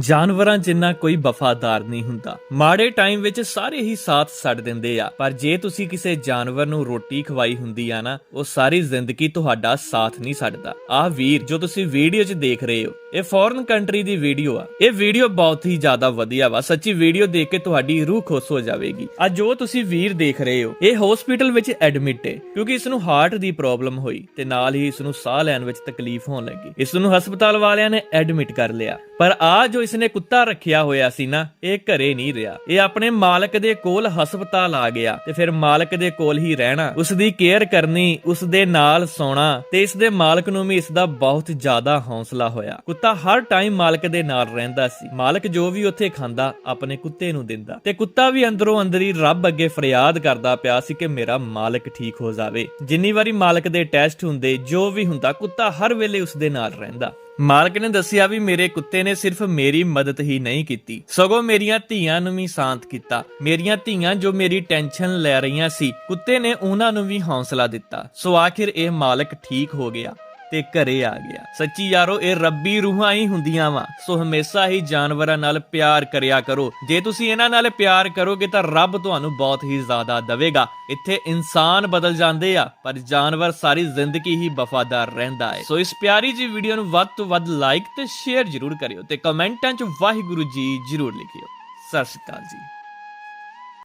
ਜਾਨਵਰਾਂ ਜਿੰਨਾ ਕੋਈ ਵਫਾਦਾਰ ਨਹੀਂ ਹੁੰਦਾ। ਮਾੜੇ ਟਾਈਮ ਵਿੱਚ ਸਾਰੇ ਹੀ ਸਾਥ ਛੱਡ ਦਿੰਦੇ ਆ। ਪਰ ਜੇ ਤੁਸੀਂ ਕਿਸੇ ਜਾਨਵਰ ਨੂੰ ਰੋਟੀ ਖਵਾਈ ਹੁੰਦੀ ਆ ਨਾ, ਉਹ ਸਾਰੀ ਜ਼ਿੰਦਗੀ ਤੁਹਾਡਾ ਸਾਥ ਨਹੀਂ ਛੱਡਦਾ। ਆਹ ਵੀਰ, ਜੋ ਤੁਸੀਂ ਵੀਡੀਓ 'ਚ ਦੇਖ ਰਹੇ ਹੋ ਇਹ ਫੋਰਨ ਕੰਟਰੀ ਦੀ ਵੀਡੀਓ ਆ। ਇਹ ਵੀਡੀਓ ਬਹੁਤ ਹੀ ਜ਼ਿਆਦਾ ਵਧੀਆ ਵਾ। ਸੱਚੀ ਵੀਡੀਓ ਦੇਖ ਕੇ ਤੁਹਾਡੀ ਰੂਹ ਖੁਸ਼ ਹੋ ਜਾਵੇਗੀ। ਆ ਜੋ ਤੁਸੀਂ ਵੀਰ ਦੇਖ ਰਹੇ ਹੋ, ਇਹ ਹਸਪੀਟਲ ਵਿੱਚ ਐਡਮਿਟ ਹੈ, ਕਿਉਂਕਿ ਇਸ ਨੂੰ ਹਾਰਟ ਦੀ ਪ੍ਰੋਬਲਮ ਹੋਈ ਤੇ ਨਾਲ ਹੀ ਇਸ ਨੂੰ ਸਾਹ ਲੈਣ ਵਿੱਚ ਤਕਲੀਫ ਹੋਣ ਲੱਗੀ। ਇਸ ਨੂੰ ਹਸਪਤਾਲ ਵਾਲਿਆਂ ਨੇ ਐਡਮਿਟ ਕਰ ਲਿਆ। ਪਰ ਆ ਜੋ ਇਸਨੇ ਕੁੱਤਾ ਰੱਖਿਆ ਹੋਇਆ ਸੀ ਨਾ, ਇਹ ਘਰੇ ਨਹੀਂ ਰਿਹਾ। ਇਹ ਆਪਣੇ ਮਾਲਕ ਦੇ ਕੋਲ ਹਸਪਤਾਲ ਆ ਗਿਆ ਤੇ ਫਿਰ ਮਾਲਕ ਦੇ ਕੋਲ ਹੀ ਰਹਿਣਾ, ਉਸ ਦੀ ਕੇਅਰ ਕਰਨੀ, ਉਸ ਦੇ ਨਾਲ ਸੌਣਾ ਤੇ ਇਸ ਦੇ ਮਾਲਕ ਨੂੰ ਵੀ ਇਸ ਦਾ ਬਹੁਤ ਜ਼ਿਆਦਾ ਹੌਸਲਾ ਹੋਇਆ। ਕੁੱਤਾ ਹਰ ਟਾਈਮ ਮਾਲਕ ਦੇ ਨਾਲ ਰਹਿੰਦਾ ਸੀ। ਮਾਲਕ ਜੋ ਵੀ ਉੱਥੇ ਖਾਂਦਾ, ਆਪਣੇ ਕੁੱਤੇ ਨੂੰ ਦਿੰਦਾ। ਤੇ ਕੁੱਤਾ ਵੀ ਅੰਦਰੋਂ ਅੰਦਰ ਰੱਬ ਅੱਗੇ ਫਰਿਆਦ ਕਰਦਾ ਪਿਆ ਸੀ ਕਿ ਮੇਰਾ ਮਾਲਕ ਠੀਕ ਹੋ ਜਾਵੇ। ਜਿੰਨੀ ਵਾਰੀ ਮਾਲਕ ਦੇ ਟੈਸਟ ਹੁੰਦੇ, ਜੋ ਵੀ ਹੁੰਦਾ, ਕੁੱਤਾ ਹਰ ਵੇਲੇ ਉਸ ਦੇ ਨਾਲ ਰਹਿੰਦਾ। ਮਾਲਕ ਨੇ ਦੱਸਿਆ ਵੀ ਮੇਰੇ ਕੁੱਤੇ ਨੇ ਸਿਰਫ ਮੇਰੀ ਮਦਦ ਹੀ ਨਹੀਂ ਕੀਤੀ। ਸਗੋਂ ਮੇਰੀਆਂ ਧੀਆਂ ਨੂੰ ਵੀ ਸ਼ਾਂਤ ਕੀਤਾ। ਮੇਰੀਆਂ ਧੀਆਂ ਜੋ ਮੇਰੀ ਟੈਨਸ਼ਨ ਲੈ ਰਹੀਆਂ ਸੀ, ਕੁੱਤੇ ਨੇ ਉਹਨਾਂ ਨੂੰ ਵੀ ਹੌਸਲਾ ਦਿੱਤਾ। ਸੋ ਆਖਿਰ ਇਹ ਮਾਲਕ ਠੀਕ ਹੋ ਗਿਆ। ਤੇ ਘਰੇ ਆ ਗਿਆ। ਸੱਚੀ ਯਾਰੋ, ਇਹ ਰੱਬੀ ਰੂਹਾਂ ਹੀ ਹੁੰਦੀਆਂ ਵਾ। ਸੋ ਹਮੇਸ਼ਾ ਹੀ ਜਾਨਵਰਾਂ ਨਾਲ ਪਿਆਰ ਕਰਿਆ ਕਰੋ। ਜੇ ਤੁਸੀਂ ਇਹਨਾਂ ਨਾਲ ਪਿਆਰ ਕਰੋਗੇ ਤਾਂ ਰੱਬ ਤੁਹਾਨੂੰ ਬਹੁਤ ਹੀ ਜ਼ਿਆਦਾ ਦੇਵੇਗਾ। ਇੱਥੇ ਇਨਸਾਨ ਬਦਲ ਜਾਂਦੇ ਆ, ਪਰ ਜਾਨਵਰ ਸਾਰੀ ਜ਼ਿੰਦਗੀ ਹੀ ਵਫਾਦਾਰ ਰਹਿੰਦਾ ਹੈ ਸੋ ਇਸ ਪਿਆਰੀ ਜੀ ਵੀਡੀਓ ਨੂੰ ਵੱਧ ਤੋਂ ਵੱਧ ਲਾਈਕ ਤੇ ਸ਼ੇਅਰ ਜ਼ਰੂਰ ਕਰਿਓ ਤੇ ਕਮੈਂਟਾਂ 'ਚ ਵਾਹਿਗੁਰੂ ਜੀ ਜ਼ਰੂਰ ਲਿਖਿਓ। ਸਤਿ ਸ਼੍ਰੀ ਅਕਾਲ ਜੀ।